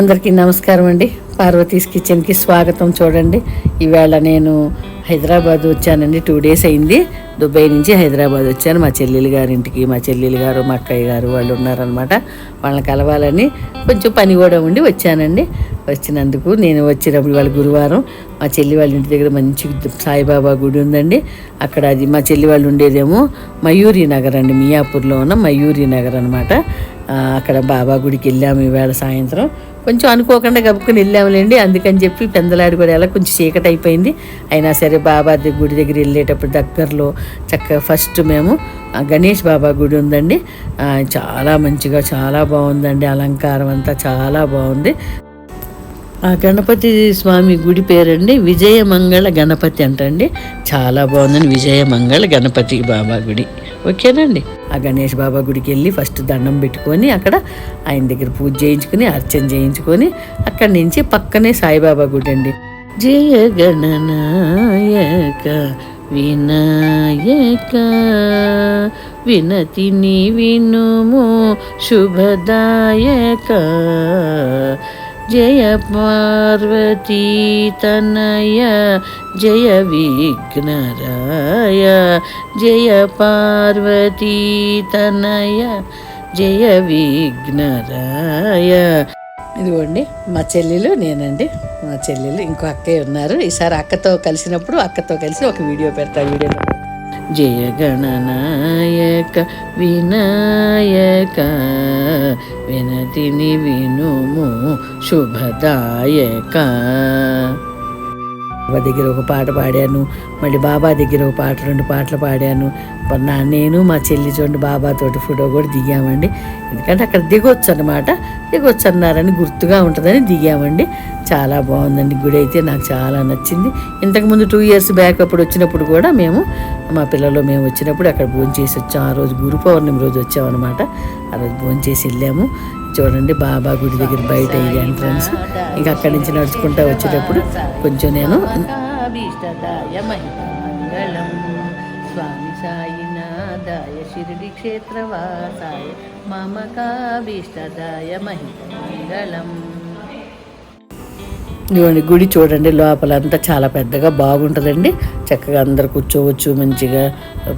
అందరికీ నమస్కారం అండి. పార్వతీస్ కిచెన్కి స్వాగతం చూడండి. ఈవేళ నేను హైదరాబాద్ వచ్చానండి. టూ డేస్ అయింది. దుబాయ్ నుంచి హైదరాబాద్ వచ్చాను. మా చెల్లెలు గారింటికి మా చెల్లెలు గారు మా అక్కయ్య గారు వాళ్ళు ఉన్నారనమాట వాళ్ళని కలవాలని కొంచెం పని కూడా ఉండి వచ్చానండి. వచ్చినందుకు నేను వచ్చినప్పుడు వాళ్ళ గురువారం మా చెల్లి వాళ్ళ ఇంటి దగ్గర మంచి సాయిబాబా గుడి ఉందండి. అక్కడ అది మా చెల్లి వాళ్ళు ఉండేదేమో మయూరి నగర్ అండి. మియాపూర్లో ఉన్న మయూరి నగర్ అనమాట అక్కడ బాబా గుడికి వెళ్ళాము ఈవేళ సాయంత్రం. కొంచెం అనుకోకుండా గబుక్కుని వెళ్ళాములేండి. అందుకని చెప్పి పెందలాడి కూడా ఎలా కొంచెం చీకటి అయిపోయింది. అయినా సరే బాబా గుడి దగ్గర వెళ్ళేటప్పుడు దగ్గరలో చక్కగా ఫస్ట్ మేము ఆ, గణేష్ బాబా గుడి ఉందండి. చాలా మంచిగా చాలా బాగుందండి. అలంకారం అంతా చాలా బాగుంది. ఆ గణపతి స్వామి గుడి పేరండి విజయమంగళ గణపతి అంటండి. చాలా బాగుందండి. విజయమంగళ గణపతి బాబా గుడి. ఓకేనండి? ఆ గణేష్ బాబా గుడికి వెళ్ళి ఫస్ట్ దండం పెట్టుకొని అక్కడ ఆయన దగ్గర పూజ చేయించుకొని అర్చన చేయించుకొని అక్కడి నుంచి పక్కనే సాయిబాబా గుడి అండి. జయ గణనాయక వినాయక వినతిని వినుము శుభదాయక. జయ పార్వతీ తనయ జయ విఘ్నరాయ జయ పార్వతీ తనయ జయ విఘ్నరాయ ఇదిగోండి మా చెల్లెలు నేనండి మా చెల్లెలు ఇంకో అక్కయ్య ఉన్నారు. ఈసారి అక్కతో కలిసినప్పుడు అక్కతో కలిసి ఒక వీడియో పెడతా వీడియోలో జయ గణనాయక వినాయక వినతిని వినుము శుభదాయక. బాబా దగ్గర ఒక పాట పాడాను మళ్ళీ బాబా దగ్గర ఒక పాట రెండు పాటలు పాడాను. నా నేను మా చెల్లి చూడండి బాబాతోటి ఫోటో కూడా దిగామండి. ఎందుకంటే అక్కడ దిగొచ్చు అనమాట దిగొచ్చు అన్నారని గుర్తుగా ఉంటుందని దిగామండి. చాలా బాగుందండి. గుడి అయితే నాకు చాలా నచ్చింది. ఇంతకుముందు టూ ఇయర్స్ బ్యాక్ అప్పుడు వచ్చినప్పుడు కూడా మేము మా పిల్లలు మేము వచ్చినప్పుడు అక్కడ భోజనం చేసి వచ్చాం. ఆ రోజు గురు పౌర్ణమి రోజు వచ్చామన్నమాట. ఆ రోజు భోజనం చేసి వెళ్ళాము. చూడండి బాబా గుడి దగ్గర బయట ఇది ఎంట్రన్స్ ఇంకా అక్కడి నుంచి నడుచుకుంటా వచ్చేటప్పుడు కొంచెం నేను స్వామి సాయినాథాయ షిరిడి క్షేత్రవాసాయ మమకాభీష్టదాయ మహిమంగళం ఇదిగోండి గుడి చూడండి లోపల అంతా చాలా పెద్దగా బాగుంటుందండి. చక్కగా అందరు కూర్చోవచ్చు మంచిగా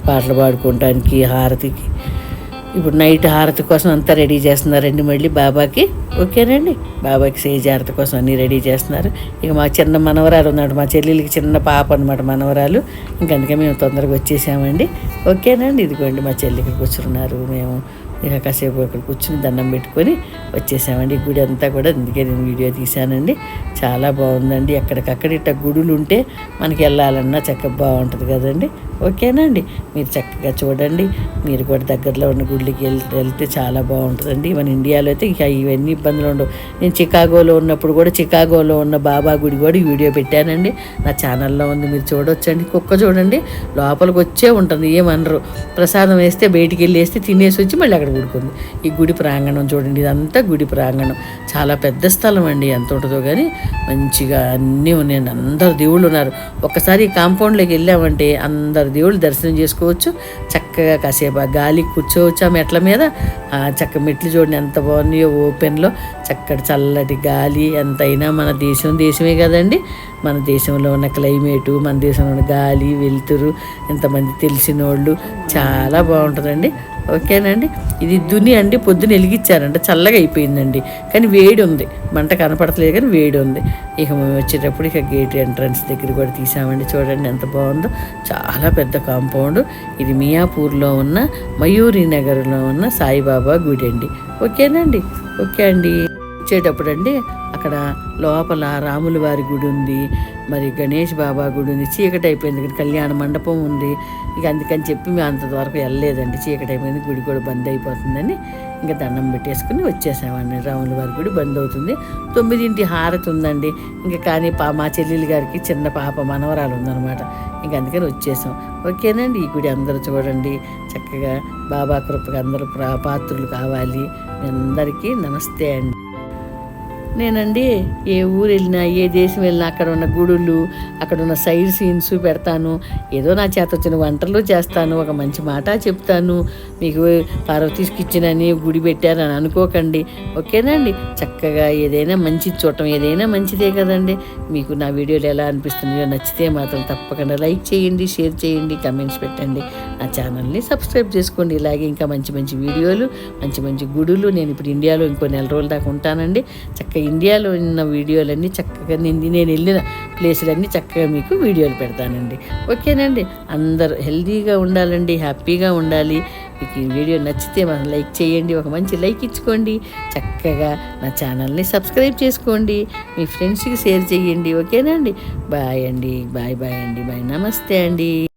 పాటలు పాడుకోవడానికి హారతికి. ఇప్పుడు నైట్ హారతి కోసం అంతా రెడీ చేస్తున్నారండి మళ్ళీ బాబాకి. ఓకేనండి? బాబాకి సేజ్ హారతి కోసం అన్నీ రెడీ చేస్తున్నారు. ఇక మా చిన్న మనవరాలు ఉన్నాడు మా చెల్లెలకి చిన్న పాప అనమాట మనవరాలు. ఇంక అందుకే మేము తొందరగా వచ్చేసామండి. ఓకేనండి ఇదిగోండి మా చెల్లికి కూర్చున్నారు. మేము ఇక కాసేపు అక్కడ కూర్చుని దండం పెట్టుకొని వచ్చేసామండి. గుడి అంతా కూడా అందుకే నేను వీడియో తీశానండి. చాలా బాగుందండి. ఎక్కడికక్కడ ఇట్ట గుడులు ఉంటే మనకి వెళ్ళాలన్నా చక్కగా బాగుంటుంది కదండి. ఓకేనండి మీరు చక్కగా చూడండి. మీరు కూడా దగ్గరలో ఉన్న గుడికి వెళ్తే చాలా బాగుంటుందండి. మన ఇండియాలో అయితే ఇక ఇవన్నీ ఇబ్బందులు ఉండవు. నేను చికాగోలో ఉన్నప్పుడు కూడా చికాగోలో ఉన్న బాబా గుడి కూడా వీడియో పెట్టానండి. నా ఛానల్లో ఉంది. మీరు చూడొచ్చండి. కుక్క చూడండి. లోపలికి వచ్చే ఉంటుంది. ఏమనరు. ప్రసాదం వేస్తే బయటికి వెళ్ళి వేస్తే తినేసి వచ్చి మళ్ళీ అక్కడ ఊడుకుంది ఈ గుడి ప్రాంగణం చూడండి ఇదంతా గుడి ప్రాంగణం. చాలా పెద్ద స్థలం అండి ఎంత ఉంటుందో కానీ మంచిగా అన్నీ ఉన్నాయండి అందరు దేవుళ్ళు ఉన్నారు. ఒక్కసారి ఈ కాంపౌండ్లోకి వెళ్ళామంటే అందరు దేవుళ్ళు దర్శనం చేసుకోవచ్చు. చక్కగా కాసేపు ఆ గాలి కూర్చోవచ్చు ఆ మెట్ల మీద. ఆ చక్క మెట్లు చూడండి ఎంత బాగున్నాయో ఓపెన్లో చక్కటి చల్లటి గాలి. ఎంతైనా మన దేశం దేశమే కదండి. మన దేశంలో ఉన్న క్లైమేటు మన దేశంలో ఉన్న గాలి వెలుతురు ఎంతమంది తెలిసిన వాళ్ళు చాలా బాగుంటుందండి. ఓకేనండి? ఇది దుని అండి పొద్దున వెలిగించారంట చల్లగా అయిపోయిందండి. కానీ వేడి ఉంది మంట కనపడట్లేదు కానీ వేడి ఉంది ఇక మేము వచ్చేటప్పుడు ఇక గేట్ ఎంట్రన్స్ దగ్గర కూడా తీసామండి. చూడండి ఎంత బాగుందో. చాలా పెద్ద కాంపౌండ్. ఇది మియాపూర్లో ఉన్న మయూరి నగర్లో ఉన్న సాయిబాబా గుడి అండి. ఓకేనండి? ఓకే అండి. వచ్చేటప్పుడు అండి అక్కడ లోపల రాముల వారి గుడి ఉంది మరి గణేష్ బాబా గుడి ఉంది చీకటి అయిపోయింది ఇక్కడ కళ్యాణ మండపం ఉంది. ఇక అందుకని చెప్పి మేము అంతవరకు వెళ్ళలేదండి. చీకటి అయిపోయింది గుడి కూడా బంద్ అయిపోతుందని ఇంకా దండం పెట్టేసుకుని వచ్చేసామండి. రాముల వారి గుడి బంద్ అవుతుంది. తొమ్మిదింటి హారతి ఉందండి. ఇంకా కానీ పా మా చెల్లెలు గారికి చిన్న పాప మనవరాలు ఉందన్నమాట. ఇంక అందుకని వచ్చేసాం. ఓకేనండి ఈ గుడి అందరూ చూడండి. చక్కగా బాబా కృపగా అందరూ ప్రా- పాత్రులు కావాలి. మీ అందరికీ నమస్తే అండి. నేనండి ఏ ఊరు వెళ్ళినా ఏ దేశం వెళ్ళినా అక్కడ ఉన్న గుడులు అక్కడ ఉన్న సైడ్ సీన్స్ పెడతాను. ఏదో నా చేత వచ్చిన వంటలు చేస్తాను ఒక మంచి మాట చెప్తాను. మీకు పార్వతీస్ కిచెన్ అని గుడి పెట్టారని అనుకోకండి. ఓకేనండి చక్కగా ఏదైనా మంచి చూడటం ఏదైనా మంచిదే కదండి. మీకు నా వీడియోలు ఎలా అనిపిస్తున్నాయో నచ్చితే మాత్రం తప్పకుండా లైక్ చేయండి షేర్ చేయండి కమెంట్స్ పెట్టండి. నా ఛానల్ని సబ్స్క్రైబ్ చేసుకోండి. ఇలాగే ఇంకా మంచి మంచి వీడియోలు మంచి మంచి గుడులు నేను ఇప్పుడు ఇండియాలో ఇంకో నెల రోజుల దాకా ఉంటానండి. చక్కగా ఇండియాలో ఉన్న వీడియోలన్నీ చక్కగా నేను నేను వెళ్ళిన ప్లేసులన్నీ చక్కగా మీకు వీడియోలు పెడతానండి. ఓకేనండి? అందరూ హెల్తీగా ఉండాలండి హ్యాపీగా ఉండాలి. మీకు ఈ వీడియో నచ్చితే మనం లైక్ చేయండి ఒక మంచి లైక్ ఇచ్చుకోండి. చక్కగా నా ఛానల్ని సబ్స్క్రైబ్ చేసుకోండి. మీ ఫ్రెండ్స్కి షేర్ చేయండి. ఓకేనండి? బాయ్ అండి. బాయ్ బాయ్ అండి. బాయ్. నమస్తే అండి.